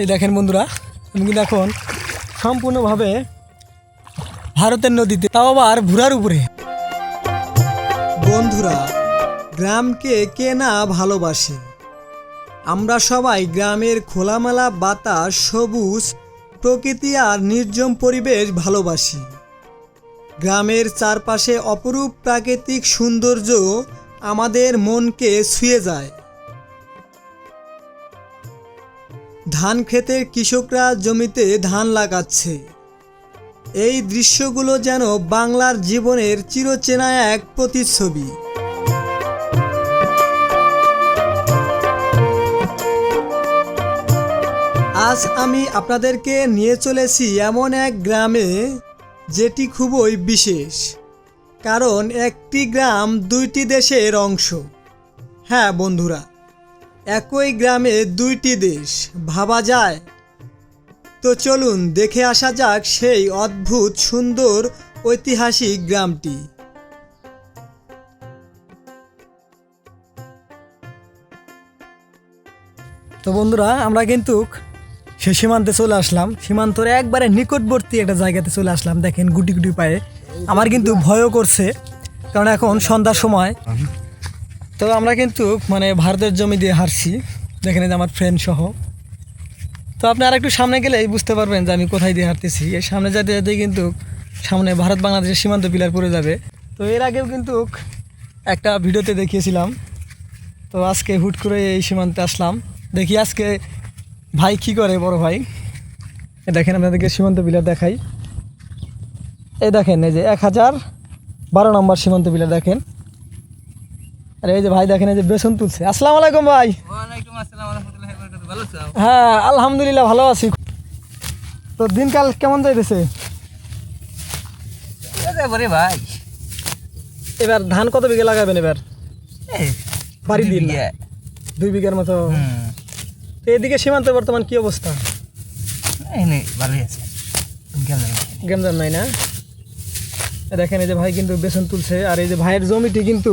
এই দেখেন বন্ধুরা, আমি কিন্তু এখন সম্পূর্ণভাবে ভারতের নদীতে, তাও আবার ভুরার উপরে। বন্ধুরা, গ্রামকে কে না ভালোবাসে? আমরা সবাই গ্রামের খোলামেলা বাতাস, সবুজ প্রকৃতি আর নির্জম পরিবেশ ভালোবাসি। গ্রামের চারপাশে অপরূপ প্রাকৃতিক সৌন্দর্য আমাদের মনকে ছুঁয়ে যায়। ধান ক্ষেতের কৃষকরা জমিতে ধান লাগাচ্ছে। এই দৃশ্যগুলো যেন বাংলার জীবনের চিরচেনা এক প্রতিচ্ছবি। আজ আমি আপনাদেরকে নিয়ে চলেছি এমন এক গ্রামে যেটি খুবই বিশেষ। কারণ একটি গ্রাম দুইটি দেশের অংশ। হ্যাঁ বন্ধুরা, একই গ্রামে দুইটি দেশ, ভাবা যায়? তো চলুন দেখে আসা যাক সেই অদ্ভুত, সুন্দর, ঐতিহাসিক গ্রামটি। তো বন্ধুরা, আমরা কিন্তু সে সীমান্তে চলে আসলাম। সীমান্তর একবারে নিকটবর্তী একটা জায়গাতে চলে আসলাম, দেখেন গুটি গুটি পায়ে। আমার কিন্তু ভয়ও করছে, কারণ এখন সন্ধ্যার সময়। তো আমরা কিন্তু মানে ভারতের জমি দিয়ে হারছি দেখেন যে আমার ফ্রেন্ড সহ। তো আপনি আর একটু সামনে গেলেই বুঝতে পারবেন যে আমি কোথায় দিয়ে হারতেছি এই সামনে যেতে যেতে কিন্তু সামনে ভারত বাংলাদেশের সীমান্ত পিলার পড়ে যাবে। তো এর আগেও কিন্তু একটা ভিডিওতে দেখিয়েছিলাম। তো আজকে হুট করে এই সীমান্তে আসলাম। দেখি আজকে ভাই কি করে বড় ভাই? দেখেন আপনাদেরকে সীমান্ত পিলার দেখাই। এই দেখেন এই যে এক হাজার বারো নম্বর সীমান্ত পিলার দেখেন। আর এই যে ভাই দেখেন এই যে বেসন তুলছে। আসসালাম আলাইকুম ভাই। হ্যাঁ আলহামদুলিল্লাহ ভালো আছি। তো দিনকাল কেমন যাইতেছে? ভাই। এবার ধান কত বিঘা লাগাবেন এবার? বাড়ি দুই বিঘার মতো। এদিকে সীমান্তে বর্তমান কি অবস্থা? ভালোই আছে। গেমজাম নাই। না? দেখেন এই যে ভাই কিন্তু বেসন তুলছে আর এই যে ভাইয়ের জমিটি কিন্তু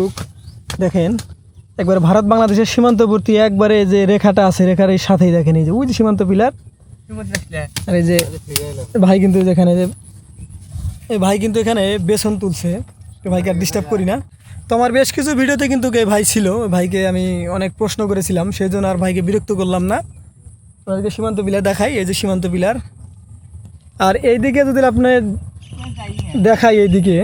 দেখেন একবার ভারত বাংলাদেশের সীমান্তবর্তী একবারে যে রেখাটা আছে রেখার এই সাথেই দেখেন এই যে ওই যে সীমান্ত পিলার। আর এই যে ভাই কিন্তু যেখানে যে এই ভাই কিন্তু এখানে বেসন তুলছে। ভাইকে আর ডিস্টার্ব করি না। তো আমার বেশ কিছু ভিডিওতে কিন্তু এই ভাই ছিল, ভাইকে আমি অনেক প্রশ্ন করেছিলাম সেই জন্য আর ভাইকে বিরক্ত করলাম না। ওনাদেরকে সীমান্ত পিলার দেখাই, এই যে সীমান্ত পিলার। আর এইদিকে যদি আপনি দেখাই এইদিকে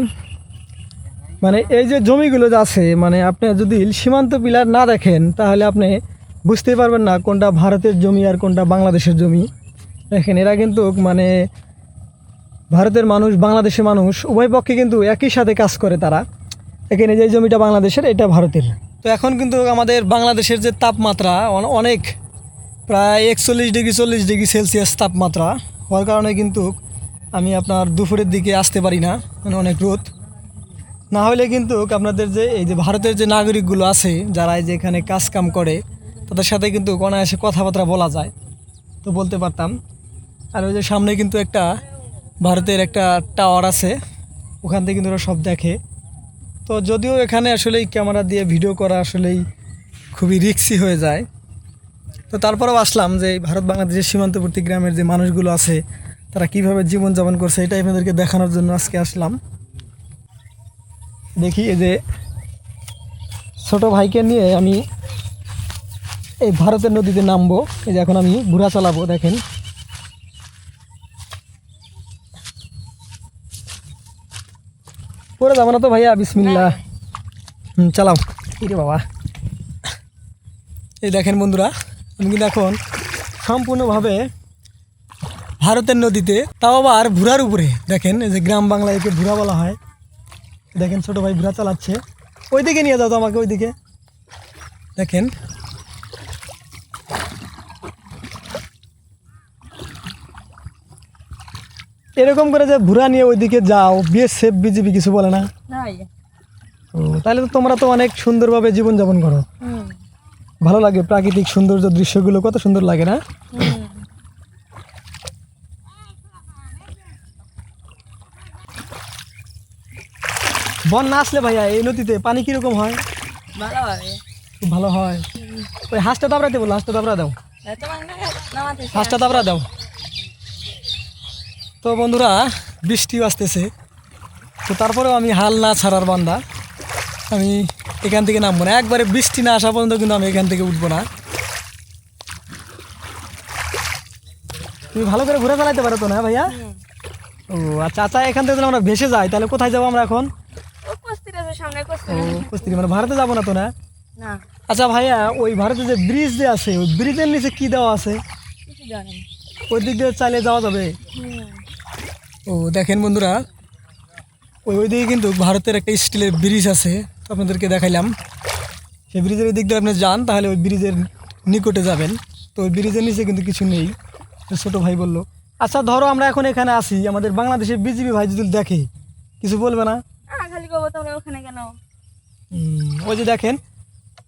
মানে এই যে জমিগুলো যে আছে মানে আপনি যদি সীমান্ত পিলার না দেখেন, তাহলে আপনি বুঝতেই পারবেন না কোনটা ভারতের জমি আর কোনটা বাংলাদেশের জমি। দেখেন, এরা কিন্তু মানে ভারতের মানুষ, বাংলাদেশের মানুষ, উভয় পক্ষে কিন্তু একই সাথে কাজ করে তারা। এখানে যে জমিটা বাংলাদেশের, এটা ভারতের। তো এখন কিন্তু আমাদের বাংলাদেশের যে তাপমাত্রা অনেক, প্রায় একচল্লিশ ডিগ্রি, চল্লিশ ডিগ্রি সেলসিয়াস তাপমাত্রা। হওয়ার কারণে কিন্তু আমি আপনার দুপুরের দিকে আসতে পারি না মানে অনেক রোদ। না হলে কিন্তু আপনাদের যে, এই যে ভারতের যে নাগরিকগুলো আছে, যারা এই যে এখানে কাজ কাম করে, তাদের সাথে কিন্তু অনায়াসে কথাবার্তা বলা যায়। তো বলতে পারতাম। আর ওই যে সামনে কিন্তু একটা ভারতের একটা টাওয়ার আছে, ওখান থেকে কিন্তু ওরা সব দেখে। তো যদিও এখানে আসলেই ক্যামেরা দিয়ে ভিডিও করা আসলেই খুবই রিক্সি হয়ে যায়। তো তারপরেও আসলাম যে ভারত বাংলাদেশের সীমান্তবর্তী গ্রামের যে মানুষগুলো আছে, তারা কীভাবে জীবনযাপন করছে এটাই আপনাদেরকে দেখানোর জন্য আজকে আসলাম। দেখি এই যে ছোট ভাইকে নিয়ে আমি এই ভারতের নদীতে নামবো। এই যে এখন আমি ঘোড়া চালাবো, দেখেন। পরে যাব না তো ভাইয়া বিসমিল্লা হুম চালাও। রে বাবা। এই দেখেন বন্ধুরা আমি কিন্তু এখন সম্পূর্ণভাবে ভারতের নদীতে তাও আবার ভুরার উপরে। দেখেন এই যে গ্রাম বাংলায় একে ভুরা বলা হয়। দেখেন ছোট ভাই ভুরা চালাচ্ছে। ওইদিকে নিয়ে যাও তো আমাকে ওইদিকে। দেখেন এরকম করে যে ঘুরা নিয়ে ওইদিকে যাও বিয়ে সেফ বিজিবি কিছু বলে না? তাহলে তো তোমরা তো অনেক সুন্দরভাবে জীবনযাপন করো। ভালো লাগে প্রাকৃতিক সৌন্দর্য দৃশ্যগুলো কত সুন্দর লাগে না? বন্যা আসলে ভাইয়া এই নদীতে পানি কীরকম হয়? ভালো হয়। খুব ভালো হয়। ওই হাঁসটা দাবড়া দেবো হাঁসটা দাবড়া দাও। হাঁসটা দাবড়া দাও। তো বন্ধুরা বৃষ্টি আসতেছে। তো তারপরেও আমি হাল না ছাড়ার বান্দা। আমি এখান থেকে নামবো না। একবারে বৃষ্টি না আসা পর্যন্ত কিন্তু আমি এখান থেকে উঠবো না। তুমি ভালো করে ঘুরে চালাইতে পারো তো না ভাইয়া? ও আচ্ছা আচ্ছা এখান থেকে আমরা ভেসে যাই। তাহলে কোথায় যাব আমরা এখন? কস্তির মানে ভারতে যাব না তো না? না। আচ্ছা ভাইয়া ওই ভারতে যে ব্রিজ যে আছে ওই ব্রিজের নিচে কি দেওয়া আছে? ওই দিক দিয়ে চাইলে যাওয়া যাবে? ও দেখেন বন্ধুরা ওই ওই দিকে কিন্তু ভারতের একটা স্টিলের ব্রিজ আছে আপনাদেরকে দেখাইলাম। সেই ব্রিজের দিক দিয়ে আপনি যান তাহলে ওই ব্রিজের নিকটে যাবেন। তো ওই ব্রিজের নিচে কিন্তু কিছু নেই ছোটো ভাই বলল আচ্ছা ধরো আমরা এখন এখানে আসি আমাদের বাংলাদেশের বিজিবি ভাই যদি দেখে কিছু বলবে না? ওই যে দেখেন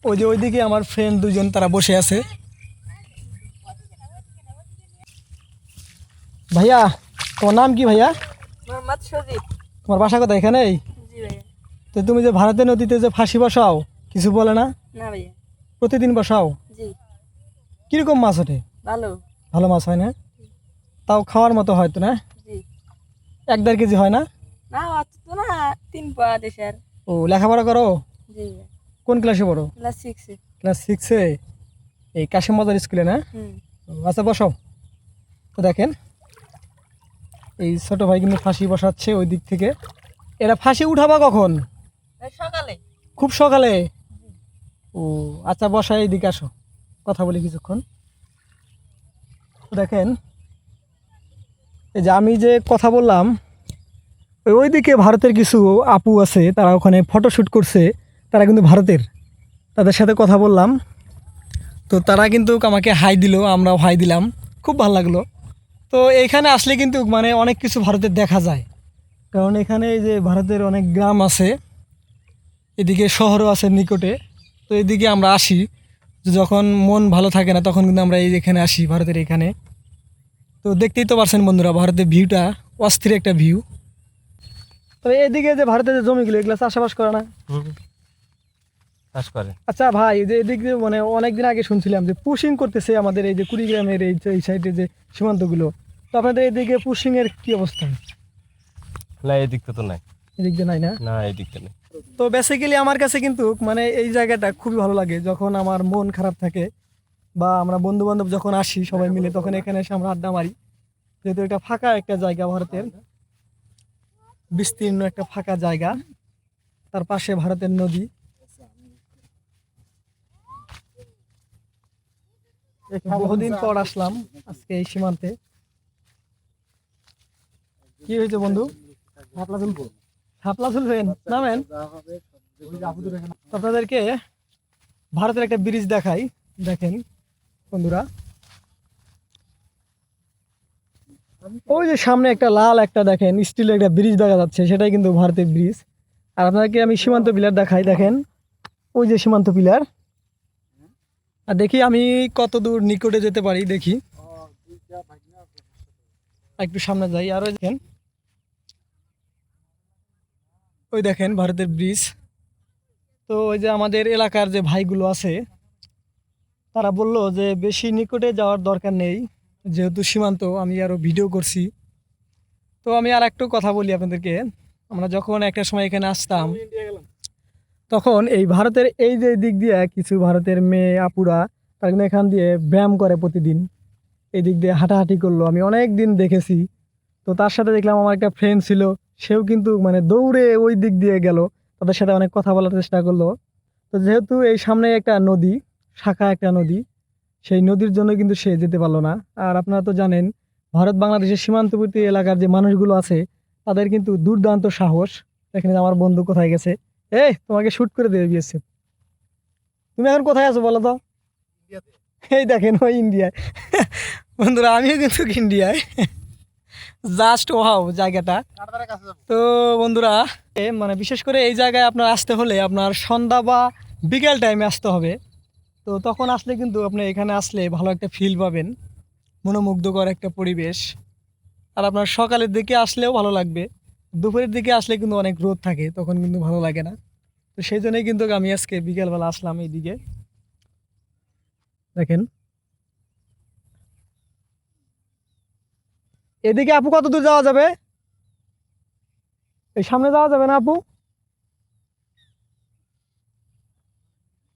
ওই যে ওইদিকে আমার ফ্রেন্ড দুজন তারা বসে আছে। ভাইয়া তোমার নাম কি ভাইয়া? তোমার বাসা কথা এখানেই তো তুমি যে ভারতের নদীতে যে ফাঁসি বসাও কিছু বলে না? প্রতিদিন বসাও? কীরকম মাছ ওঠে? ভালো। ভালো মাছ হয় না? তাও খাওয়ার মতো হয়তো না? এক দেড় কেজি হয় না? না তো না তিন পা দেশের ও লেখাপড়া করো? কোন ক্লাসে পড়ো? ক্লাস সিক্সে ক্লাস সিক্সে এই কাশিম মাজার স্কুলে না? আচ্ছা বসো তো দেখেন এই ছোট ভাই কিন্তু ফাঁসি বসাচ্ছে ওই দিক থেকে। এরা ফাঁসি উঠাবা কখন? সকালে। খুব সকালে? ও আচ্ছা বসা এইদিকে আসো। কথা বলি কিছুক্ষণ। দেখেন এই যে আমি যে কথা বললাম ওই ওইদিকে ভারতের কিছু আপু আছে তারা ওখানে ফটোশ্যুট করছে তারা কিন্তু ভারতের। তাদের সাথে কথা বললাম। তো তারা কিন্তু আমাকে হাই দিল আমরাও হাই দিলাম। খুব ভালো লাগল। তো এখানে আসলে কিন্তু মানে অনেক কিছু ভারতের দেখা যায়। কারণ এখানে এই যে ভারতের অনেক গ্রাম আছে এদিকে শহরও আছে নিকটে। তো এদিকে আমরা আসি যখন মন ভালো থাকে না তখন কিন্তু আমরা এই এখানে আসি ভারতের এখানে। তো দেখতেই তো পারছেন বন্ধুরা ভারতের ভিউটা অস্থির একটা ভিউ। তবে এদিকে যে ভারতের যে জমিগুলো এগুলো চাষাবাস করে না? চাষ করে। আচ্ছা ভাই যে এদিক দিয়ে মানে অনেকদিন আগে শুনছিলাম যে পুশিং করতেছে আমাদের এই যে কুড়িগ্রামের এই এই সাইডে যে সীমান্তগুলো। তো আপনাদের এদিকে পুশিংয়ের কি অবস্থা? না এই তো নাই। এদিক দিয়ে নাই না? না এই দিকটা নেই। তো বেসিক্যালি আমার কাছে কিন্তু মানে এই জায়গাটা খুবই ভালো লাগে। যখন আমার মন খারাপ থাকে বা আমরা বন্ধু বান্ধব যখন আসি সবাই মিলে তখন এখানে এসে আমরা আড্ডা মারি। যেহেতু এটা ফাঁকা একটা জায়গা ভারতের বিস্তীর্ণ একটা ফাঁকা জায়গা তার পাশে ভারতের নদী। বহুদিন পর আসলাম আজকে এই সীমান্তে। কি হয়েছে বন্ধু? হাপলা তুলবেন নামেন। আপনাদেরকে ভারতের একটা ব্রিজ দেখাই। দেখেন বন্ধুরা। ওই যে সামনে একটা লাল একটা দেখেন স্টিলের একটা ব্রিজ দেখা যাচ্ছে সেটাই কিন্তু ভারতের ব্রিজ। আর আপনাদেরকে আমি সীমান্ত পিলার দেখাই দেখেন। ওই যে সীমান্ত পিলার। আর দেখি আমি কত দূর নিকটে যেতে পারি দেখি। একটু সামনে যাই আরও দেখেন। ওই দেখেন ভারতের ব্রিজ। তো ওই যে আমাদের এলাকার যে ভাইগুলো আছে, তারা বলল যে বেশি নিকটে যাওয়ার দরকার নেই, যেহেতু সীমান্ত, আমি আরও ভিডিও করছি। তো আমি আর একটু কথা বলি আপনাদেরকে। আমরা যখন একটা সময় এখানে আসতাম, তখন এই ভারতের এই যে দিক দিয়ে কিছু ভারতের মেয়ে আপুরা, তারা কিন্তু এখান দিয়ে ব্যায়াম করে প্রতিদিন। এই দিক দিয়ে হাঁটাহাঁটি করল। আমি অনেক দিন দেখেছি। তো তার সাথে দেখলাম আমার একটা ফ্রেন্ড ছিল সেও কিন্তু মানে দৌড়ে ওই দিক দিয়ে গেল তাদের সাথে অনেক কথা বলার চেষ্টা করল। তো যেহেতু এই সামনে একটা নদী শাখা একটা নদী সেই নদীর জন্য কিন্তু সে যেতে পারল না। আর আপনারা তো জানেন ভারত বাংলাদেশের সীমান্তবর্তী এলাকার যে মানুষগুলো আছে তাদের কিন্তু দুর্দান্ত সাহস। এখানে আমার বন্ধু কোথায় গেছে। এই তোমাকে শ্যুট করে দেবে বিএসএফ তুমি এখন কোথায় আছো বলো তো? এই দেখেন ওই ইন্ডিয়ায়। বন্ধুরা আমিও কিন্তু ইন্ডিয়ায়। জাস্ট ওহাও জায়গাটা। তো বন্ধুরা মানে বিশেষ করে এই জায়গায় আপনার আসতে হলে আপনার সন্ধ্যা বা বিকেল টাইমে আসতে হবে। তো তখন আসলে কিন্তু আপনি এখানে আসলে ভালো একটা ফিল পাবেন, মনোমুগ্ধকর একটা পরিবেশ। আর আপনার সকালের দিকে আসলেও ভালো লাগবে। দুপুরের দিকে আসলে কিন্তু অনেক রোদ থাকে, তখন কিন্তু ভালো লাগে না। তো সেই জন্যই কিন্তু আমি আজকে বিকেলবেলা আসলাম এইদিকে। দেখেন এদিকে আপু কত দূর যাওয়া যাবে? এই সামনে যাওয়া যাবে না আপু?